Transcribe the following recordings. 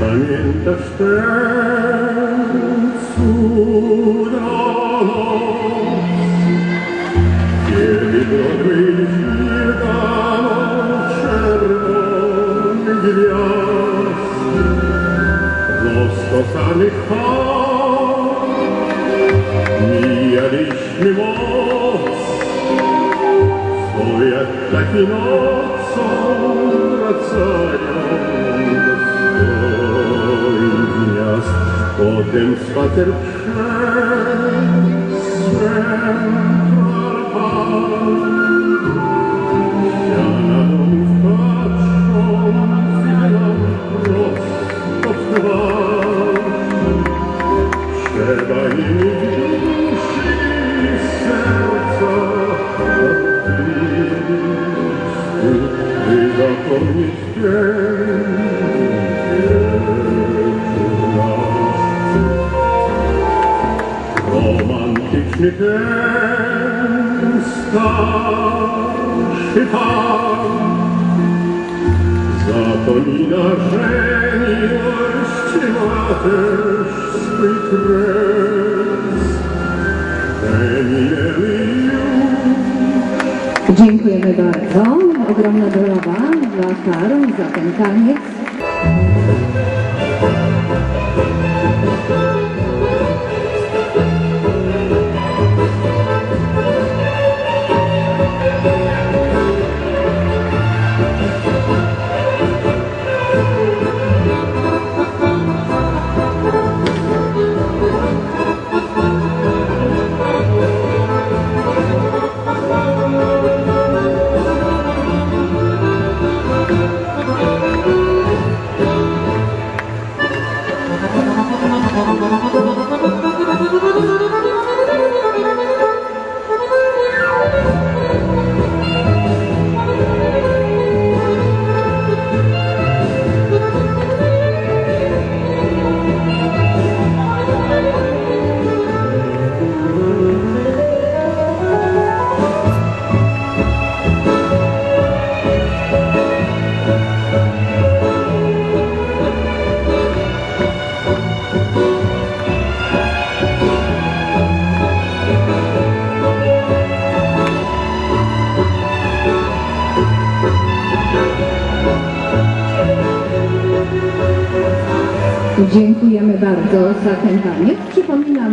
Pamiętasz ten cudowną, kiedy odbyliśmy niedawno czerwon gwiazd, los kochanych par, mijaliśmy moc, co jak taki nocą wracają. Potem spacer przez Central Romantyczny ten starszy pan za to Nina, że miłość ma też swój kres. Ten Dziękujemy bardzo. Ogromna brawa dla Karol za ten taniec. Dziękujemy bardzo za ten taniec. Przypominam.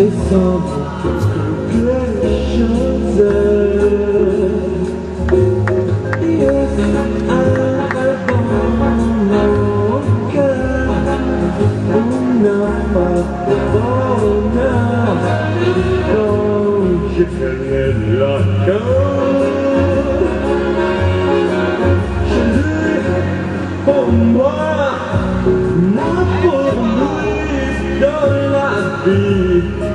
They sold congratulations Yes, I'm a bonker Una patona Oh, je connais la Je l'ai pour moi Not for me dans la vie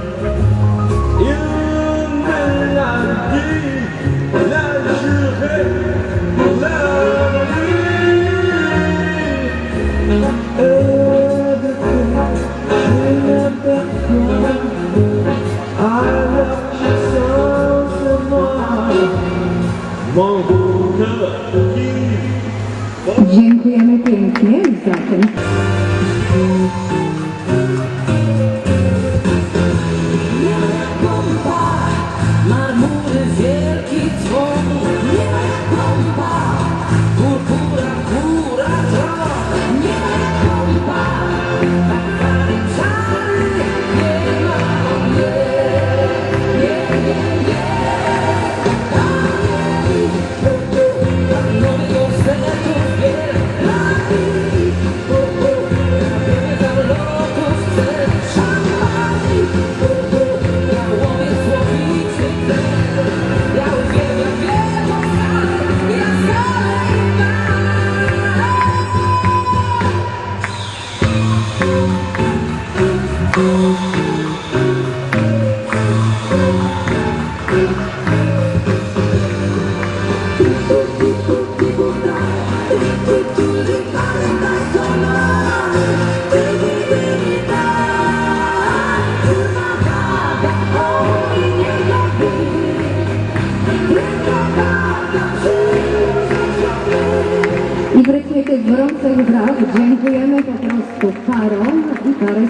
Dziękujemy pięknie za ten. gorących braw dziękujemy po prostu parom i parę